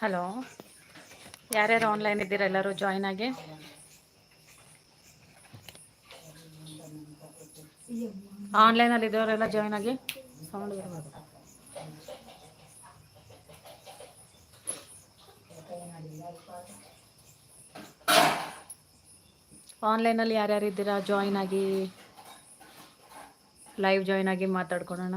Hello. ಯಾರ್ಯಾರು online ಇದ್ದೀರಾ ಎಲ್ಲರೂ ಜಾಯ್ನ್ ಆಗಿ? ಆನ್ಲೈನಲ್ಲಿ ಇದ್ದವರೆಲ್ಲ ಜಾಯ್ನ್ ಆಗಿ? ಸೌಂಡ್ ಅಲ್ಲಿ ಆನ್ಲೈನಲ್ಲಿ ಯಾರ್ಯಾರು ಇದ್ದೀರಾ? ಜಾಯ್ನ್ ಆಗಿ ಲೈವ್ ಜಾಯ್ನ್ ಆಗಿ ಮಾತಾಡ್ಕೊಳೋಣ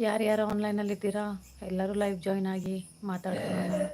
ಯಾರ್ಯಾರು ಆನ್ಲೈನಲ್ಲಿ ಇದ್ದೀರಾ? ಎಲ್ಲರೂ ಲೈವ್ ಜಾಯ್ನ್ ಆಗಿ ಮಾತಾಡ್ಕೊಳ್ಳೋಣ.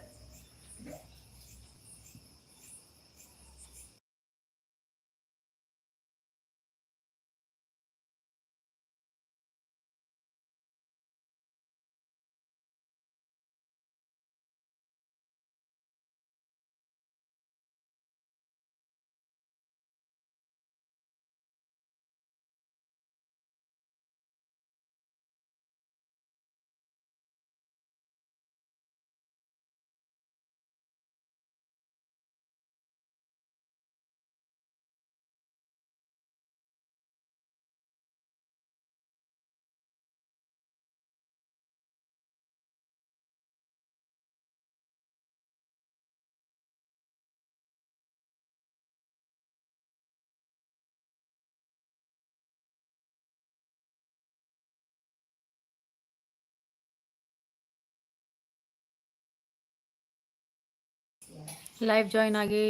ಲೈವ್ ಜಾಯ್ನ್ ಆಗಿ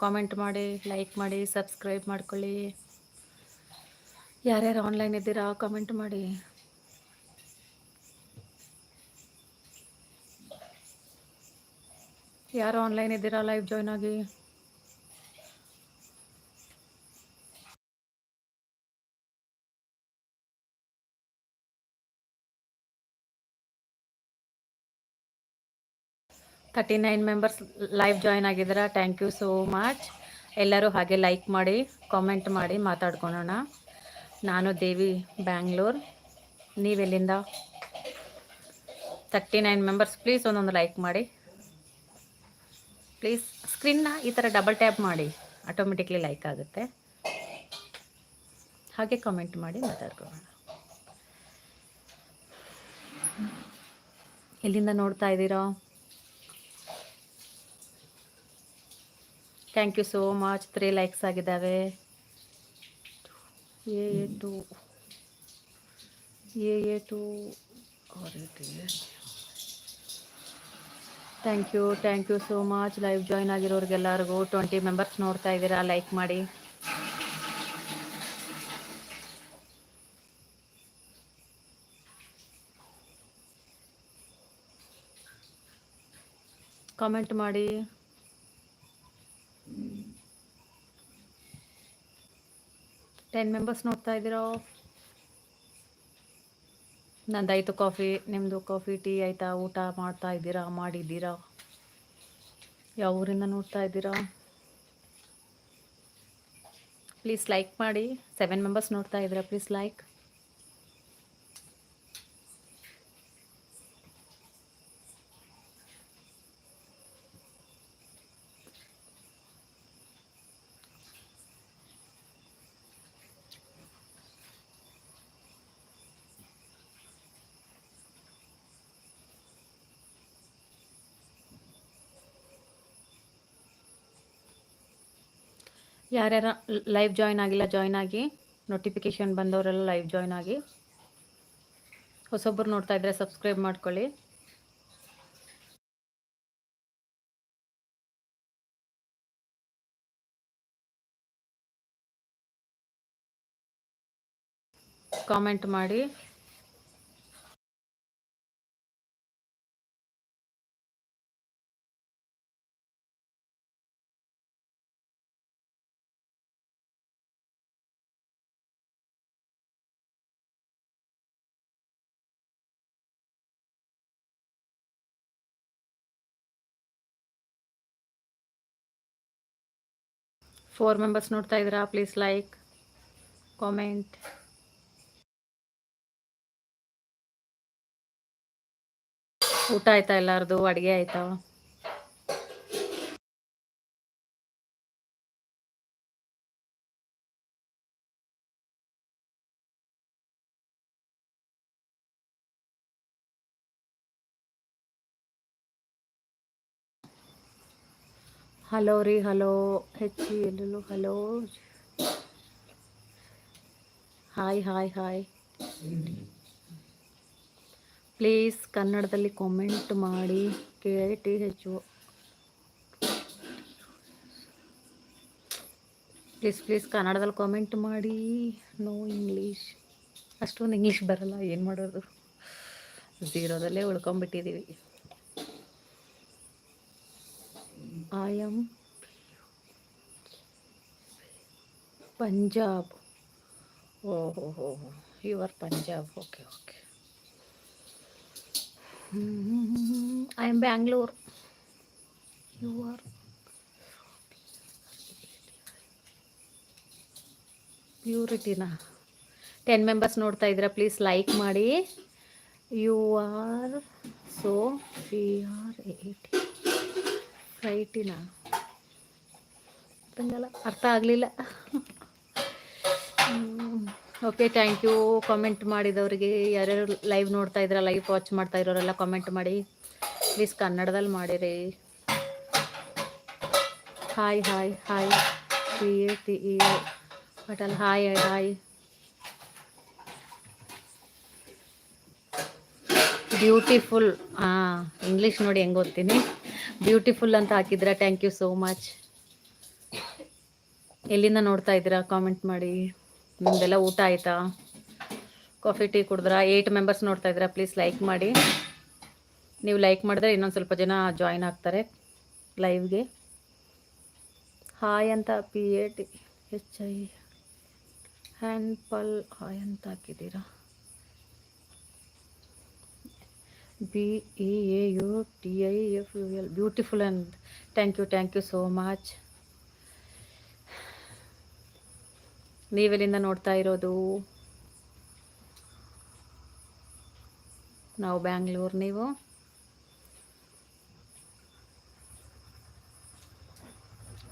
ಕಾಮೆಂಟ್ ಮಾಡಿ ಲೈಕ್ ಮಾಡಿ ಸಬ್ಸ್ಕ್ರೈಬ್ ಮಾಡ್ಕೊಳ್ಳಿ. ಯಾರ್ಯಾರು ಆನ್ಲೈನ್ ಇದ್ದೀರಾ ಕಾಮೆಂಟ್ ಮಾಡಿ. ಯಾರು ಆನ್ಲೈನ್ ಇದ್ದೀರಾ ಲೈವ್ ಜಾಯ್ನ್ ಆಗಿ? Thirty nine members live join ಆಗಿದ್ದೀರಾ. ಥ್ಯಾಂಕ್ ಯು ಸೋ ಮಚ್ ಎಲ್ಲರೂ ಹಾಗೆ ಲೈಕ್ ಮಾಡಿ ಕಾಮೆಂಟ್ ಮಾಡಿ ಮಾತಾಡ್ಕೊಳೋಣ. ನಾನು ದೇವಿ ಬ್ಯಾಂಗ್ಳೂರ್ ನೀವೆಲ್ಲಿಂದ? ತರ್ಟಿ ನೈನ್ ಮೆಂಬರ್ಸ್ ಪ್ಲೀಸ್ ಒಂದೊಂದು ಲೈಕ್ ಮಾಡಿ. ಪ್ಲೀಸ್ ಸ್ಕ್ರೀನ್ನ ಈ ಥರ ಡಬಲ್ ಟ್ಯಾಪ್ ಮಾಡಿ. ಆಟೋಮೆಟಿಕ್ಲಿ ಲೈಕ್ ಆಗುತ್ತೆ. ಹಾಗೆ ಕಾಮೆಂಟ್ ಮಾಡಿ ಮಾತಾಡ್ಕೊಳ್ಳೋಣ ಎಲ್ಲಿಂದ ನೋಡ್ತಾ ಇದ್ದೀರಾ? Thank you so much three likes ಆಗಿದ್ದಾವೆ. A A two A A two thank you thank you so much live join ಆಗಿರೋರಿಗೆಲ್ಲರಿಗೂ twenty members ನೋಡ್ತಾ ಇದ್ದೀರಾ ಲೈಕ್ ಮಾಡಿ. ಕಾಮೆಂಟ್ ಮಾಡಿ. ಟೆನ್ ಮೆಂಬರ್ಸ್ ನೋಡ್ತಾ ಇದ್ದೀರಾ? ನಂದಾಯಿತು ಕಾಫಿ ನಿಮ್ಮದು ಕಾಫಿ, ಟೀ ಆಯಿತಾ? ಊಟ ಮಾಡ್ತಾ ಇದ್ದೀರಾ? ಮಾಡಿದ್ದೀರಾ? ಯಾವ ಊರಿಂದ ನೋಡ್ತಾ ಇದ್ದೀರಾ? ಪ್ಲೀಸ್ ಲೈಕ್ ಮಾಡಿ. ಸೆವೆನ್ ಮೆಂಬರ್ಸ್ ನೋಡ್ತಾ ಇದ್ದೀರಾ? ಪ್ಲೀಸ್ ಲೈಕ್ ಯಾರ್ಯಾರ ಲೈವ್ ಜಾಯ್ನ್ ಆಗಿಲ್ಲ ಜಾಯ್ನ್ ಆಗಿ ನೋಟಿಫಿಕೇಶನ್ ಬಂದವರೆಲ್ಲ ಲೈವ್ ಜಾಯ್ನ್ ಆಗಿ ಹೊಸೊಬ್ಬರು ನೋಡ್ತಾ ಇದ್ರೆ ಸಬ್ಸ್ಕ್ರೈಬ್ ಮಾಡ್ಕೊಳ್ಳಿ. ಕಾಮೆಂಟ್ ಮಾಡಿ. ಫೋರ್ ಮೆಂಬರ್ಸ್ ನೋಡ್ತಾ ಇದ್ದೀರಾ? ಪ್ಲೀಸ್ ಲೈಕ್ ಕಾಮೆಂಟ್ ಊಟ ಆಯ್ತಾ ಎಲ್ಲಾರ್ದು? ಅಡುಗೆ ಆಯ್ತಾ? ಹಲೋ ರೀ, ಹಲೋ. ಹೆಚ್ಚಿ ಎಲ್ಲೂ hello. Hi hi hi. Please ಕನ್ನಡದಲ್ಲಿ ಕಾಮೆಂಟ್ ಮಾಡಿ ಕೆ ಹೆಚ್ಚು ಪ್ಲೀಸ್ ಪ್ಲೀಸ್ ಕನ್ನಡದಲ್ಲಿ ಕಾಮೆಂಟ್ ಮಾಡಿ. No English. ಅಷ್ಟೊಂದು ಇಂಗ್ಲೀಷ್ ಬರಲ್ಲ, ಏನು ಮಾಡೋದು? ಝೀರೋದಲ್ಲೇ ಉಳ್ಕೊಂಬಿಟ್ಟಿದ್ದೀವಿ ಐ ಆಮ್ ಪಂಜಾಬ್. ಓ, ಹೋ ಹೋ ಹೋ. Punjab. Okay okay. I am Bangalore your are ಪ್ಯೂರಿಟಿನಾ ten members ನೋಡ್ತಾ ಇದ್ದೀರಾ ಪ್ಲೀಸ್ ಲೈಕ್ ಮಾಡಿ. You are so we are eighty ರೈಟಿನ ಅರ್ಥ ಆಗಲಿಲ್ಲ. ಓಕೆ ಥ್ಯಾಂಕ್ ಯು ಕಾಮೆಂಟ್ ಮಾಡಿದವರಿಗೆ ಯಾರ್ಯಾರು ಲೈವ್ ನೋಡ್ತಾ ಇದ್ರ ಲೈವ್ ವಾಚ್ ಮಾಡ್ತಾ ಇರೋರೆಲ್ಲ ಕಾಮೆಂಟ್ ಮಾಡಿ. ಪ್ಲೀಸ್ ಕನ್ನಡದಲ್ಲಿ ಮಾಡಿರಿ. Hi hi hi T A T E ಬಟಲ್ hi hi beautiful ಹಾಂ ಇಂಗ್ಲೀಷ್ ನೋಡಿ ಹೆಂಗೆ ಓದ್ತೀನಿ? ಬ್ಯೂಟಿಫುಲ್ ಅಂತ ಹಾಕಿದ್ರ ಥ್ಯಾಂಕ್ ಯು ಸೋ ಮಚ್ ಎಲ್ಲಿಂದ ನೋಡ್ತಾ ಇದ್ದೀರಾ? ಕಾಮೆಂಟ್ ಮಾಡಿ. ನಿಮ್ದೆಲ್ಲ ಊಟ ಆಯಿತಾ? ಕಾಫಿ ಟೀ ಕುಡಿದ್ರಾ? ಏಯ್ಟ್ ಮೆಂಬರ್ಸ್ ನೋಡ್ತಾ ಇದ್ದೀರಾ. ಪ್ಲೀಸ್ ಲೈಕ್ ಮಾಡಿ. ನೀವು ಲೈಕ್ ಮಾಡಿದ್ರೆ ಇನ್ನೊಂದು ಸ್ವಲ್ಪ ಜನ ಜಾಯಿನ್ ಆಗ್ತಾರೆ ಲೈವ್ಗೆ ಹಾಯ್ ಅಂತ P A T H I hand Pal hi ಅಂತ ಹಾಕಿದ್ದೀರಾ? B E A U T I F U L beautiful and thank you thank you so much ನೀವೆಲ್ಲಿಂದ ನೋಡ್ತಾ ಇರೋದು? ನಾವು ಬ್ಯಾಂಗ್ಳೂರು, ನೀವು?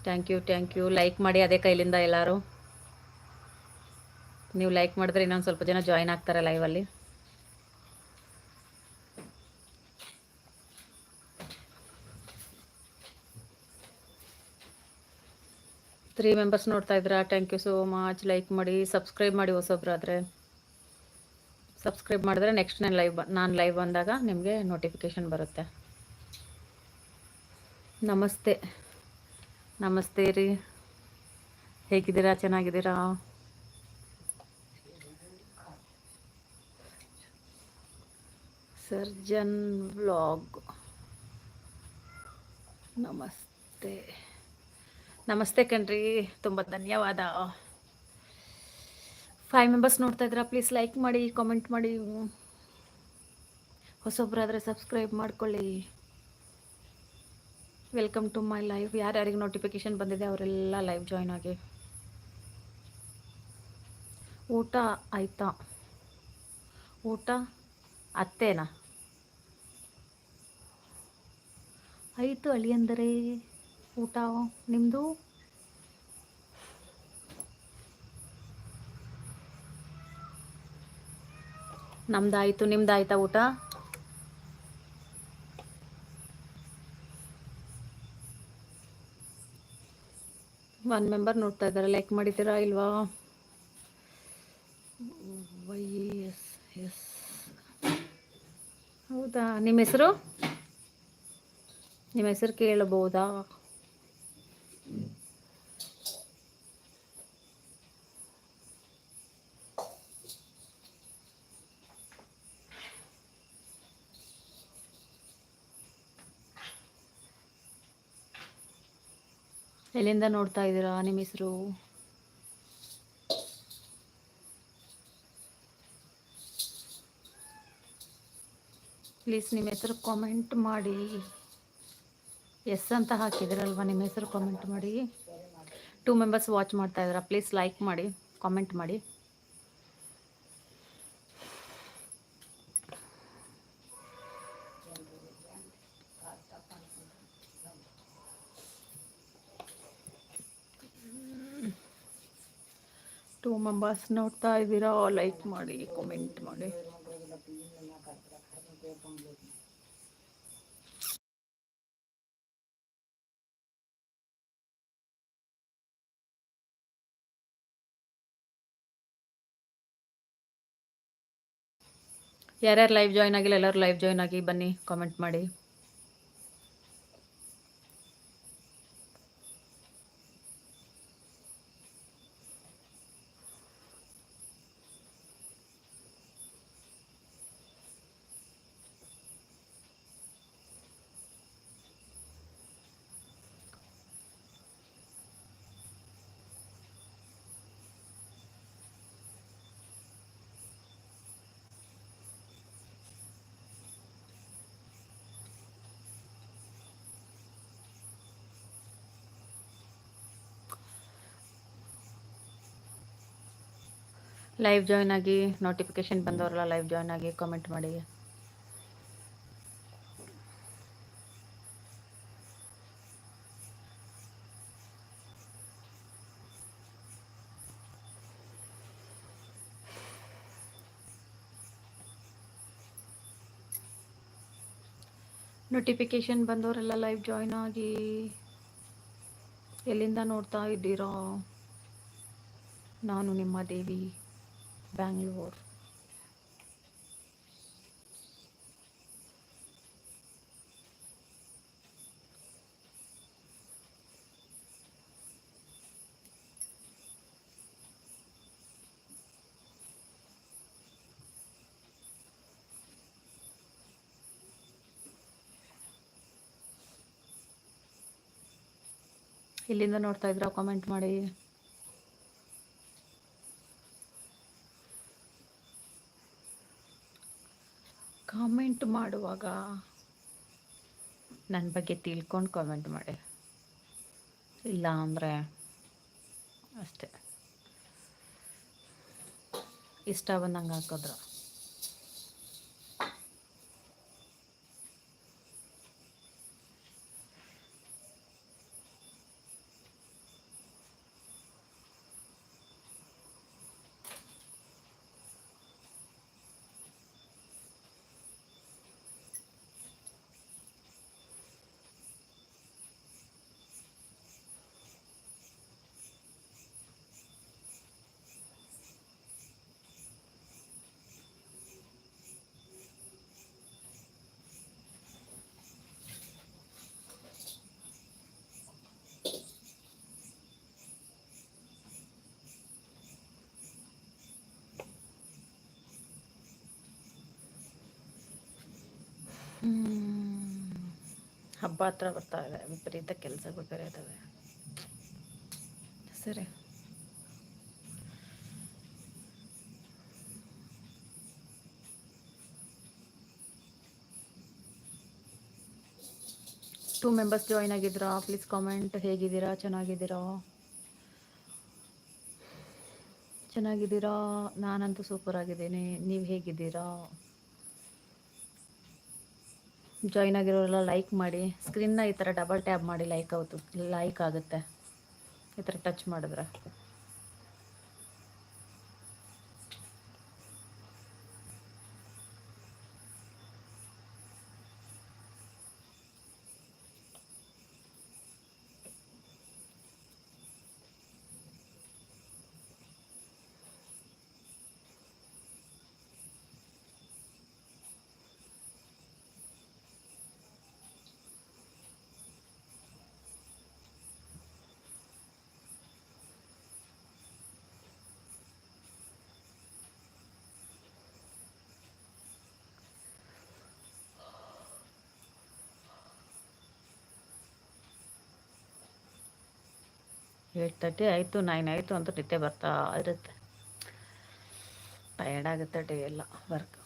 Thank you thank you like ಮಾಡಿ ಅದೇ ಕೈಲಿಂದ ಎಲ್ಲರೂ. ನೀವು ಲೈಕ್ ಮಾಡಿದ್ರೆ ಇನ್ನೊಂದು ಸ್ವಲ್ಪ ಜನ ಜಾಯಿನ್ ಆಗ್ತಾರೆ ಲೈವಲ್ಲಿ ತ್ರೀ ಮೆಂಬರ್ಸ್ ನೋಡ್ತಾ ಇದ್ದೀರಾ? Thank you so much like ಮಾಡಿ ಸಬ್ಸ್ಕ್ರೈಬ್ ಮಾಡಿ ಹೊಸೊಬ್ರಾದರೆ. ಸಬ್ಸ್ಕ್ರೈಬ್ ಮಾಡಿದ್ರೆ ನೆಕ್ಸ್ಟ್ ನಾನು ಲೈವ್ ನಾನು ಲೈವ್ ಬಂದಾಗ ನಿಮಗೆ ನೋಟಿಫಿಕೇಷನ್ ಬರುತ್ತೆ. ನಮಸ್ತೆ. ನಮಸ್ತೆ ರೀ. ಹೇಗಿದ್ದೀರಾ? ಚೆನ್ನಾಗಿದ್ದೀರಾ? Surgeon vlog. ನಮಸ್ತೆ. ನಮಸ್ತೆ ಕಣ್ರಿ. ತುಂಬ ಧನ್ಯವಾದ. ಫೈವ್ ಮೆಂಬರ್ಸ್ ನೋಡ್ತಾ ಇದ್ದೀರಾ ಪ್ಲೀಸ್ ಲೈಕ್ ಮಾಡಿ ಕಾಮೆಂಟ್ ಮಾಡಿ. ಹೊಸೊಬ್ಬರಾದರೆ ಸಬ್ಸ್ಕ್ರೈಬ್ ಮಾಡ್ಕೊಳ್ಳಿ. ವೆಲ್ಕಮ್ ಟು ಮೈ ಲೈವ್ ಯಾರ್ಯಾರಿಗೆ ನೋಟಿಫಿಕೇಶನ್ ಬಂದಿದೆ ಅವರೆಲ್ಲ ಲೈವ್ ಜಾಯ್ನ್ ಆಗಿ. ಊಟ ಆಯ್ತಾ? ಊಟ ಅತ್ತೇನಾ? ಆಯಿತು ಅಳಿಯಂದರೆ. ಊಟ ನಿಮ್ಮದು ನಮ್ದಾಯಿತು ನಿಮ್ದಾಯ್ತಾ ಊಟ? ಒನ್ ಮೆಂಬರ್ ನೋಡ್ತಾ ಇದ್ದಾರೆ ಲೈಕ್ ಮಾಡಿದ್ದೀರಾ ಇಲ್ವಾ? Y S S. ಹೌದಾ ನಿಮ್ಮ ಹೆಸರು? ನಿಮ್ಮ ಹೆಸರು ಕೇಳಬಹುದಾ? ಎಲ್ಲಿಂದ ನೋಡ್ತಾ ಇದ್ದೀರಾ ನಿಮ್ಮ ಹೆಸರು? ಪ್ಲೀಸ್ ನಿಮ್ಮ ಹೆಸರು ಕಾಮೆಂಟ್ ಮಾಡಿ. ಎಸ್ ಅಂತ ಹಾಕಿದಿರಲ್ವಾ ನಿಮ್ಮ ಹೆಸರು ಕಾಮೆಂಟ್ ಮಾಡಿ. ಟೂ ಮೆಂಬರ್ಸ್ ವಾಚ್ ಮಾಡ್ತಾ ಇದ್ದೀರಾ, ಪ್ಲೀಸ್ ಲೈಕ್ ಮಾಡಿ ಕಾಮೆಂಟ್ ಮಾಡಿ ಟೂ ಮೆಂಬರ್ಸ್ ನೋಡ್ತಾ ಇದ್ದೀರಾ? ಲೈಕ್ ಮಾಡಿ ಕಮೆಂಟ್ ಮಾಡಿ. ಯಾರ್ಯಾರು ಲೈವ್ ಜಾಯ್ನ್ ಆಗಿಲ್ಲ, ಎಲ್ಲರೂ ಲೈವ್ ಜಾಯ್ನ್ ಆಗಿ ಬನ್ನಿ ಕಾಮೆಂಟ್ ಮಾಡಿ. ಲೈವ್ ಜಾಯ್ನ್ ಆಗಿ ನೋಟಿಫಿಕೇಶನ್ ಬಂದವರಲ್ಲ ಲೈವ್ ಜಾಯ್ನ್ ಆಗಿ ಕಾಮೆಂಟ್ ಮಾಡಿ. ನೋಟಿಫಿಕೇಶನ್ ಬಂದವರೆಲ್ಲ ಲೈವ್ ಜಾಯ್ನ್ ಆಗಿ ಎಲ್ಲಿಂದ ನೋಡ್ತಾ ಇದ್ದೀರೋ? ನಾನು ನಿಮ್ಮ ದೇವಿ. ಬ್ಯಾಂಗ್ಳೂರ್ ಇಲ್ಲಿಂದ ನೋಡ್ತಾ ಇದ್ರ ಕಾಮೆಂಟ್ ಮಾಡಿ ಕಾಮೆಂಟ್ ಮಾಡುವಾಗ? ನನ್ನ ಬಗ್ಗೆ ತಿಳ್ಕೊಂಡು ಕಾಮೆಂಟ್ ಮಾಡಿ. ಇಲ್ಲ ಅಂದರೆ ಅಷ್ಟೇ. ಇಷ್ಟ ಬಂದಂಗೆ ಹಾಕಿದ್ರು. ಹಬ್ಬ ಹತ್ರ ಬರ್ತಾ ಇದೆ, ವಿಪರೀತ ಕೆಲಸಗಳು ಬೇರೆ ಇದ್ದಾವೆ ಸರಿ. ಟೂ ಮೆಂಬರ್ಸ್ ಜಾಯ್ನ್ ಆಗಿದ್ದೀರಾ? ಪ್ಲೀಸ್ ಕಾಮೆಂಟ್ ಹೇಗಿದ್ದೀರಾ? ಚೆನ್ನಾಗಿದ್ದೀರಾ? ಚೆನ್ನಾಗಿದ್ದೀರಾ? ನಾನಂತೂ ಸೂಪರ್ ಆಗಿದ್ದೀನಿ. ನೀವು ಹೇಗಿದ್ದೀರಾ? ಜಾಯ್ನ್ ಆಗಿರೋರೆಲ್ಲ ಲೈಕ್ ಮಾಡಿ ಸ್ಕ್ರೀನ್ನ ಈ ಥರ ಡಬಲ್ ಟ್ಯಾಪ್ ಮಾಡಿ ಲೈಕ್ ಆಗುತ್ತೆ ಲೈಕ್ ಆಗುತ್ತೆ. ಈ ಥರ ಟಚ್ ಮಾಡಿದ್ರೆ. ಏಯ್ಟ್ ತರ್ಟಿ ಆಯಿತು, ನೈನ್ ಆಯಿತು ಅಂತ ನಿದ್ದೆ ಬರ್ತಾ ಇರುತ್ತೆ. ಟಯರ್ಡ್ ಆಗುತ್ತೆ ಡೇ ಎಲ್ಲ ವರ್ಕ್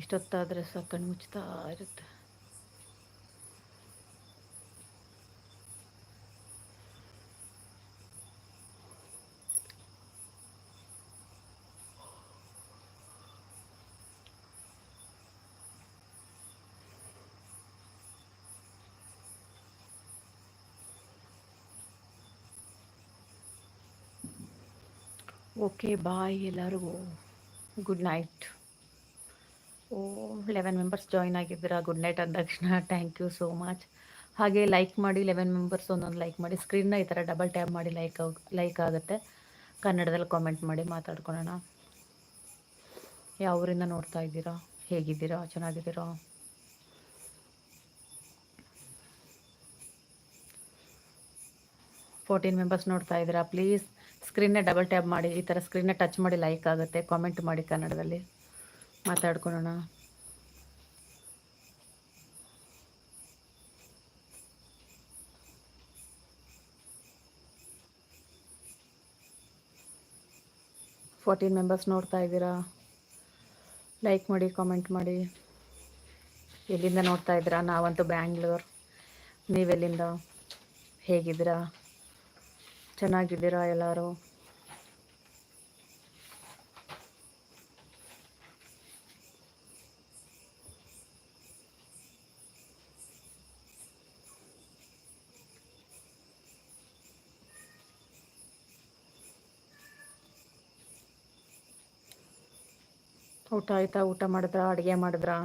ಇಷ್ಟೊತ್ತಾದರೆ ಸಹ ಕಣ್ಣು ಮುಚ್ತಾ ಇರುತ್ತೆ. ಓಕೆ, ಬಾಯ್ ಎಲ್ಲರಿಗೂ. Good night oh eleven members join ಆಗಿದ್ದೀರಾ? ಗುಡ್ ನೈಟ್ ಅಂದ ತಕ್ಷಣ. ಥ್ಯಾಂಕ್ ಯು ಸೋ ಮಚ್ ಹಾಗೆ ಲೈಕ್ ಮಾಡಿ ಲೆವೆನ್ ಮೆಂಬರ್ಸ್ ಒಂದೊಂದು ಲೈಕ್ ಮಾಡಿ. ಸ್ಕ್ರೀನ್ನ ಈ ಥರ ಡಬಲ್ ಟ್ಯಾಪ್ ಮಾಡಿ ಲೈಕ್ ಲೈಕ್ ಆಗುತ್ತೆ. ಕನ್ನಡದಲ್ಲಿ ಕಾಮೆಂಟ್ ಮಾಡಿ ಮಾತಾಡ್ಕೊಳ್ಳೋಣ. ಯಾವ ಊರಿಂದ ನೋಡ್ತಾ ಇದ್ದೀರಾ? ಹೇಗಿದ್ದೀರಾ? ಚೆನ್ನಾಗಿದ್ದೀರಾ? ಫೋರ್ಟೀನ್ ಮೆಂಬರ್ಸ್ ನೋಡ್ತಾ ಇದ್ದೀರಾ? ಪ್ಲೀಸ್ ಸ್ಕ್ರೀನ್ನ ಡಬಲ್ ಟ್ಯಾಪ್ ಮಾಡಿ, ಈ ಥರ ಸ್ಕ್ರೀನ್ನ ಟಚ್ ಮಾಡಿ ಲೈಕ್ ಆಗುತ್ತೆ ಕಾಮೆಂಟ್ ಮಾಡಿ ಕನ್ನಡದಲ್ಲಿ. ಮಾತಾಡ್ಕೊಳ್ಳೋಣ. ಫೋರ್ಟೀನ್ ಮೆಂಬರ್ಸ್ ನೋಡ್ತಾ ಇದ್ದೀರಾ? ಲೈಕ್ ಮಾಡಿ ಕಾಮೆಂಟ್ ಮಾಡಿ. ಎಲ್ಲಿಂದ ನೋಡ್ತಾ ಇದ್ದೀರಾ? ನಾವಂತೂ ಬ್ಯಾಂಗ್ಳೂರ್ ನೀವೆಲ್ಲಿಂದ ಹೇಗಿದ್ದೀರಾ? ಚೆನ್ನಾಗಿದ್ದೀರಾ ಎಲ್ಲರೂ? ಊಟ ಆಯ್ತಾ? ಊಟ ಮಾಡಿದ್ರಾ? ಅಡುಗೆ ಮಾಡಿದ್ರಾ?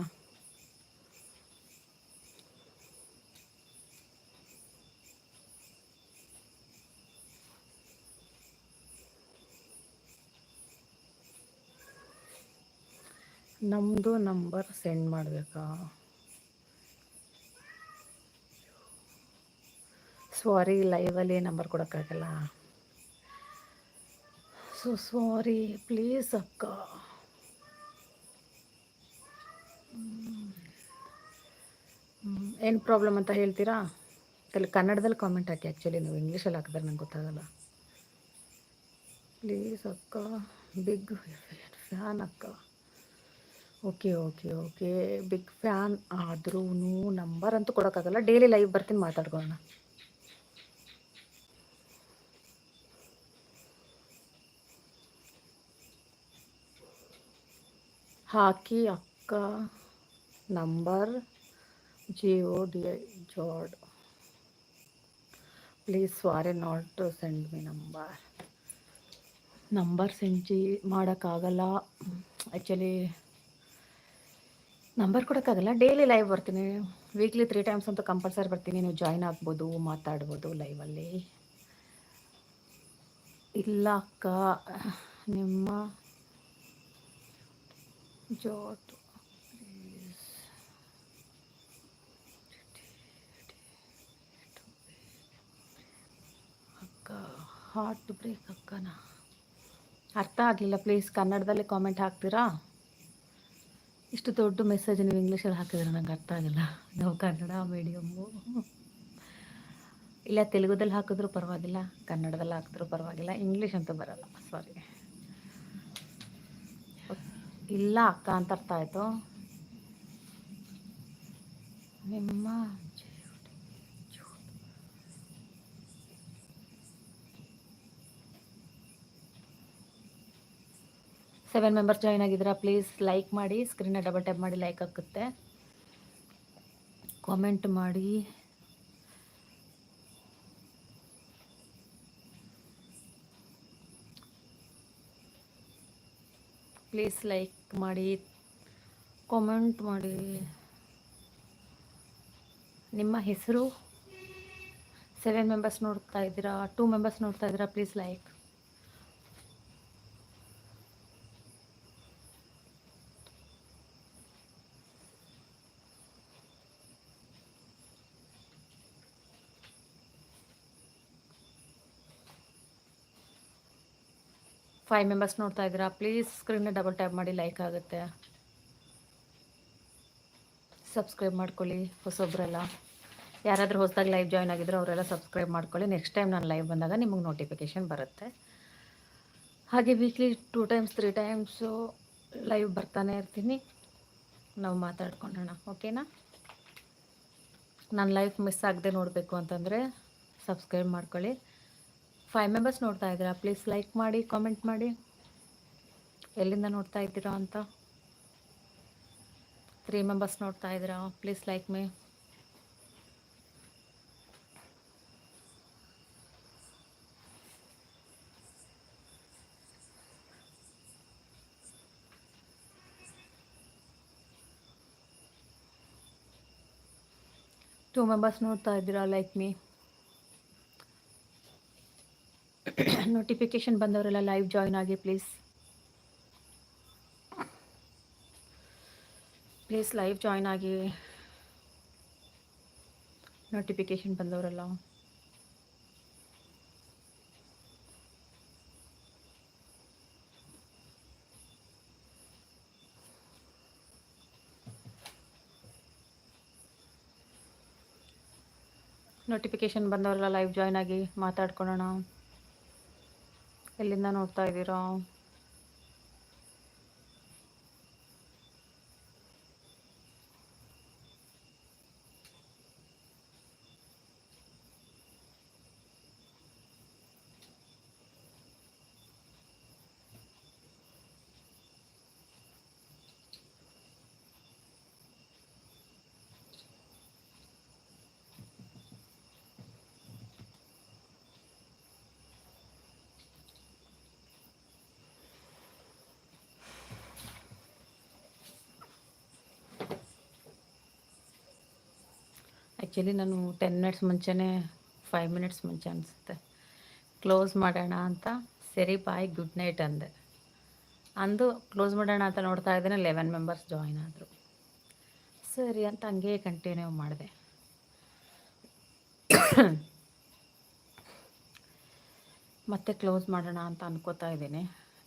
ನಮ್ಮದು ನಂಬರ್ ಸೆಂಡ್ ಮಾಡಬೇಕಾ? ಸಾರಿ ಲೈವಲ್ಲಿ ನಂಬರ್ ಕೊಡೋಕ್ಕಾಗಲ್ಲ. ಸೊ ಸಾರಿ ಪ್ಲೀಸ್ ಅಕ್ಕ. ಏನು ಪ್ರಾಬ್ಲಮ್ ಅಂತ ಹೇಳ್ತೀರಾ? ಅಲ್ಲಿ ಕನ್ನಡದಲ್ಲಿ ಕಾಮೆಂಟ್ ಹಾಕಿ ಆ್ಯಕ್ಚುಲಿ ನೀವು ಇಂಗ್ಲೀಷಲ್ಲಿ ಹಾಕಿದ್ರೆ ನಂಗೆ ಗೊತ್ತಾಗಲ್ಲ. ಪ್ಲೀಸ್ ಅಕ್ಕ ಬಿಗ್ ಫ್ಯಾನ್ ಅಕ್ಕ. Okay okay okay. Big fan ಆದ್ರೂ ನಂಬರ್ ಅಂತೂ ಕೊಡೋಕ್ಕಾಗಲ್ಲ. ಡೈಲಿ ಲೈವ್ ಬರ್ತೀನಿ ಮಾತಾಡ್ಕೊಳ್ಳೋಣ. ಹಾಕಿ ಅಕ್ಕ ನಂಬರ್ ಜಿಯೋ ಡಿ ಜಾಡ್ please sorry not send me number number send ಮಾಡೋಕ್ಕಾಗಲ್ಲ. ಆ್ಯಕ್ಚುಲಿ ನಂಬರ್ ಕೊಡೋಕ್ಕಾಗಲ್ಲ. ಡೈಲಿ ಲೈವ್ ಬರ್ತೀನಿ. ವೀಕ್ಲಿ ತ್ರೀ ಟೈಮ್ಸ್ ಅಂತೂ ಕಂಪಲ್ಸರಿ ಬರ್ತೀನಿ. ನೀವು ಜಾಯ್ನ್ ಆಗ್ಬೋದು, ಮಾತಾಡ್ಬೋದು ಲೈವಲ್ಲಿ ಇಲ್ಲ ಅಕ್ಕ, ನಿಮ್ಮ ಜೋತು. ಅಕ್ಕ ಹಾರ್ಟ್ ಬ್ರೇಕ್ ಅಕ್ಕನ. ಅರ್ಥ ಆಗಲಿಲ್ಲ ಪ್ಲೀಸ್ ಕನ್ನಡದಲ್ಲಿ ಕಾಮೆಂಟ್ ಹಾಕ್ತೀರಾ? ಇಷ್ಟು ದೊಡ್ಡ ಮೆಸೇಜ್ ನೀವು ಇಂಗ್ಲೀಷಲ್ಲಿ ಹಾಕಿದ್ರೆ ನಂಗೆ ಅರ್ಥ ಆಗಿಲ್ಲ. ನಾವು ಕನ್ನಡ ಮೀಡಿಯಮ್ಮು ಇಲ್ಲ, ತೆಲುಗುದಲ್ಲಿ ಹಾಕಿದ್ರು ಪರವಾಗಿಲ್ಲ, ಕನ್ನಡದಲ್ಲಿ ಹಾಕಿದ್ರು ಪರವಾಗಿಲ್ಲ ಇಂಗ್ಲೀಷ್ ಅಂತೂ ಬರಲ್ಲ. ಸಾರಿ ಇಲ್ಲ, ಅಕ್ಕ ಅಂತ ಅರ್ಥ ಆಯಿತು. ನಿಮ್ಮ ಸೆವೆನ್ ಮೆಂಬರ್ಸ್ ಜಾಯ್ನ್ ಆಗಿದ್ದೀರಾ ಪ್ಲೀಸ್ ಲೈಕ್ ಮಾಡಿ ಸ್ಕ್ರೀನ್ನ ಡಬಲ್ ಟ್ಯಾಪ್ ಮಾಡಿ ಲೈಕ್ ಹಾಕುತ್ತೆ. ಕಾಮೆಂಟ್ ಮಾಡಿ. ಪ್ಲೀಸ್ ಲೈಕ್ ಮಾಡಿ ಕಾಮೆಂಟ್ ಮಾಡಿ. ನಿಮ್ಮ ಹೆಸರು? ಸೆವೆನ್ ಮೆಂಬರ್ಸ್ ನೋಡ್ತಾ ಇದ್ದೀರಾ ಟೂ ಮೆಂಬರ್ಸ್ ನೋಡ್ತಾ ಇದ್ದೀರಾ ಪ್ಲೀಸ್ ಲೈಕ್ ಫೈವ್ ಮೆಂಬರ್ಸ್ ನೋಡ್ತಾ ಇದ್ದೀರಾ ಪ್ಲೀಸ್ ಸ್ಕ್ರೀನ್ನ ಡಬಲ್ ಟ್ಯಾಪ್ ಮಾಡಿ ಲೈಕ್ ಆಗುತ್ತೆ. ಸಬ್ಸ್ಕ್ರೈಬ್ ಮಾಡ್ಕೊಳ್ಳಿ ಹೊಸೊಬ್ಬರೆಲ್ಲ ಯಾರಾದರೂ ಹೊಸದಾಗಿ ಲೈವ್ ಜಾಯ್ನ್ ಆಗಿದ್ರು ಅವರೆಲ್ಲ ಸಬ್ಸ್ಕ್ರೈಬ್ ಮಾಡ್ಕೊಳ್ಳಿ. ನೆಕ್ಸ್ಟ್ ಟೈಮ್ ನಾನು ಲೈವ್ ಬಂದಾಗ ನಿಮಗೆ ನೋಟಿಫಿಕೇಷನ್ ಬರುತ್ತೆ. ಹಾಗೆ weekly two times three times live ಬರ್ತಾನೆ ಇರ್ತೀನಿ. ನಾವು ಮಾತಾಡ್ಕೊಂಡೋಣ ಓಕೆನಾ ನನ್ನ ಲೈಫ್ ಮಿಸ್ ಆಗದೆ ನೋಡಬೇಕು ಅಂತಂದರೆ ಸಬ್ಸ್ಕ್ರೈಬ್ ಮಾಡ್ಕೊಳ್ಳಿ. ಫೈವ್ ಮೆಂಬರ್ಸ್ ನೋಡ್ತಾ ಇದ್ದೀರಾ? ಪ್ಲೀಸ್ ಲೈಕ್ ಮಾಡಿ ಕಾಮೆಂಟ್ ಮಾಡಿ. ಎಲ್ಲಿಂದ ನೋಡ್ತಾ ಇದ್ದೀರಾ ಅಂತ? ತ್ರೀ ಮೆಂಬರ್ಸ್ ನೋಡ್ತಾ ಇದ್ದೀರಾ? Please like me two members ನೋಡ್ತಾ ಇದ್ದೀರಾ? ಲೈಕ್ ಮೀ ನೋಟಿಫಿಕೇಶನ್ ಬಂದವರೆಲ್ಲ ಲೈವ್ ಜಾಯಿನ್ ಆಗಿ ಪ್ಲೀಸ್ ಪ್ಲೀಸ್ ಲೈವ್ ಜಾಯಿನ್ ಆಗಿ. ನೋಟಿಫಿಕೇಶನ್ ಬಂದವರೆಲ್ಲ. ನೋಟಿಫಿಕೇಶನ್ ಬಂದವರೆಲ್ಲ ಲೈವ್ ಜಾಯ್ನ್ ಆಗಿ ಮಾತಾಡ್ಕೊಳ್ಳೋಣ. ಎಲ್ಲಿಂದ ನೋಡ್ತಾ ಇದ್ದೀರಾ? ಆ್ಯಕ್ಚುಲಿ ನಾನು ಟೆನ್ ಮಿನಿಟ್ಸ್ ಮುಂಚೆನೇ ಫೈವ್ ಮಿನಿಟ್ಸ್ ಮುಂಚೆ ಅನಿಸುತ್ತೆ. ಕ್ಲೋಸ್ ಮಾಡೋಣ ಅಂತ, ಸರಿ ಬಾಯ್ ಗುಡ್ ನೈಟ್ ಅಂದೆ. ಅಂದು ಕ್ಲೋಸ್ ಮಾಡೋಣ ಅಂತ ನೋಡ್ತಾ ಇದ್ದೇನೆ ಲೆವೆನ್ ಮೆಂಬರ್ಸ್ ಜಾಯಿನ್ ಆದರು. ಸರಿ ಅಂತ ಹಂಗೆ ಕಂಟಿನ್ಯೂ ಮಾಡಿದೆ. ಮತ್ತೆ ಕ್ಲೋಸ್ ಮಾಡೋಣ ಅಂತ ಅನ್ಕೋತಾ ಇದ್ದೀನಿ.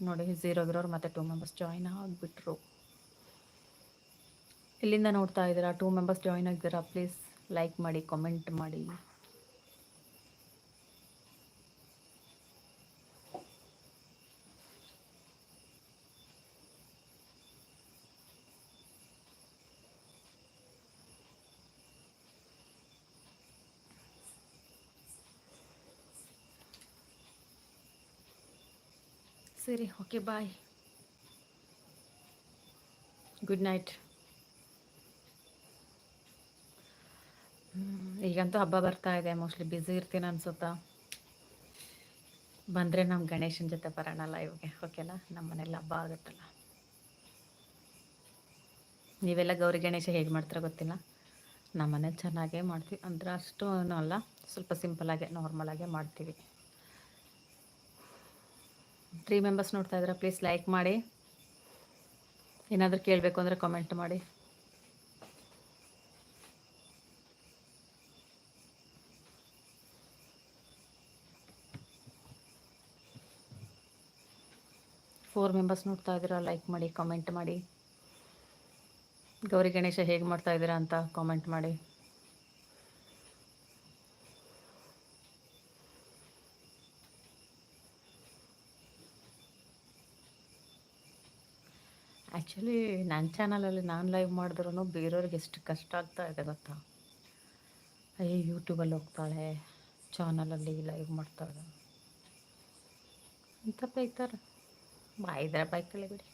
ನೋಡಿ ಝೀರೋ ಇರೋರು ಮತ್ತೆ ಟೂ ಮೆಂಬರ್ಸ್ ಜಾಯಿನ್ ಆಗಿಬಿಟ್ರು. ಇಲ್ಲಿಂದ ನೋಡ್ತಾ ಇದ್ದೀರಾ ಟೂ ಮೆಂಬರ್ಸ್ ಜಾಯಿನ್ ಆಗಿದ್ದೀರಾ ಪ್ಲೀಸ್ ಲೈಕ್ ಮಾಡಿ ಕಾಮೆಂಟ್ ಮಾಡಿ. ಸರಿ ಓಕೆ ಬಾಯ್ ಗುಡ್ ನೈಟ್ ಈಗಂತೂ ಹಬ್ಬ ಬರ್ತಾ ಇದೆ. ಮೋಸ್ಟ್ಲಿ ಬ್ಯುಸಿ ಇರ್ತೀನಿ ಅನ್ಸುತ್ತಾ? ಬಂದರೆ ನಮ್ಮ ಗಣೇಶನ ಜೊತೆ ಬರೋಣ ಲೈವ್ಗೆ ಓಕೆನಾ ನಮ್ಮ ಮನೇಲಿ ಹಬ್ಬ ಆಗುತ್ತಲ್ಲ. ನೀವೆಲ್ಲ ಗೌರಿ ಗಣೇಶ ಹೇಗೆ ಮಾಡ್ತಾರೋ ಗೊತ್ತಿಲ್ಲ? ನಮ್ಮ ಮನೆ ಚೆನ್ನಾಗೇ ಮಾಡ್ತೀವಿ. ಅಂದ್ರೆ ಅಷ್ಟು ಅಲ್ಲ. ಸ್ವಲ್ಪ ಸಿಂಪಲಾಗೆ ಆಗಿ ಮಾಡ್ತೀವಿ. ತ್ರೀ ಮೆಂಬರ್ಸ್ ನೋಡ್ತಾ ಇದ್ರೆ ಪ್ಲೀಸ್ ಲೈಕ್ ಮಾಡಿ. ಏನಾದರೂ ಕೇಳಬೇಕು ಅಂದರೆ ಕಾಮೆಂಟ್ ಮಾಡಿ. ಫೋರ್ ಮೆಂಬರ್ಸ್ ನೋಡ್ತಾ ಇದ್ದೀರಾ ಲೈಕ್ ಮಾಡಿ ಕಾಮೆಂಟ್ ಮಾಡಿ. ಗೌರಿ ಗಣೇಶ ಹೇಗೆ ಮಾಡ್ತಾ ಇದ್ದೀರಾ ಅಂತ ಕಾಮೆಂಟ್ ಮಾಡಿ. ಆ್ಯಕ್ಚುಲಿ ನನ್ನ ಚಾನಲಲ್ಲಿ ನಾನು ಲೈವ್ ಮಾಡಿದ್ರೂ ಬೇರೆಯವ್ರಿಗೆ ಎಷ್ಟು ಕಷ್ಟ ಆಗ್ತಾ ಇದೆ ಗೊತ್ತಾ? ಅಯ್ಯೋ ಯೂಟ್ಯೂಬಲ್ಲಿ ಹೋಗ್ತಾಳೆ ಚಾನಲಲ್ಲಿ ಲೈವ್ ಮಾಡ್ತಾಳೆ. ಅಂತ ಬೈತಾರೆ ಬಾಯಿದ್ರೆ ಬಾಯಿ ಕಳಿಬಿಡಿ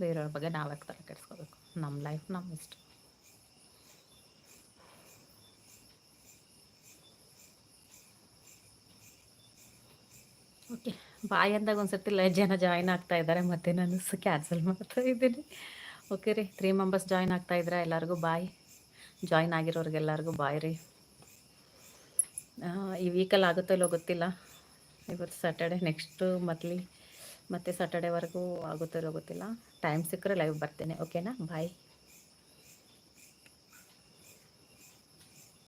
ಬೇರೆಯವ್ರ ಬಗ್ಗೆ ನಾವ್ಯಾಕೆ ತಲೆ ಕೆಡಿಸ್ಕೋಬೇಕು? ನಮ್ಮ ಲೈಫ್ ನಮ್ಮ ಇಷ್ಟ. ಓಕೆ ಬಾಯ್ ಅಂದಾಗ ಒಂದು ಸರ್ತಿ ಜನ ಜಾಯ್ನ್ ಆಗ್ತಾ ಇದ್ದಾರೆ ಮತ್ತೆ ನಾನು ಕ್ಯಾನ್ಸಲ್ ಮಾಡ್ತಾ ಇದ್ದೀನಿ. ಓಕೆ ರೀ ತ್ರೀ ಮೆಂಬರ್ಸ್ ಜಾಯ್ನ್ ಆಗ್ತಾ ಇದ್ರೆ ಎಲ್ಲರಿಗೂ ಬಾಯ್. ಜಾಯ್ನ್ ಆಗಿರೋರಿಗೆಲ್ಲರಿಗೂ ಬಾಯ್ ರೀ. ಈ ವೀಕಲ್ಲಿ ಆಗುತ್ತೋ ಇಲ್ಲೋ ಗೊತ್ತಿಲ್ಲ. ಇವತ್ತು ಸ್ಯಾಟರ್ಡೆ ನೆಕ್ಸ್ಟು ಮತ್ಲಿ ಮತ್ತು ಸ್ಯಾಟರ್ಡೇವರೆಗೂ ಆಗುತ್ತೋ ಗೊತ್ತಿಲ್ಲ. ಟೈಮ್ ಸಿಕ್ಕರೆ ಲೈವ್ ಬರ್ತೇನೆ. ಓಕೆನಾ ಬಾಯ್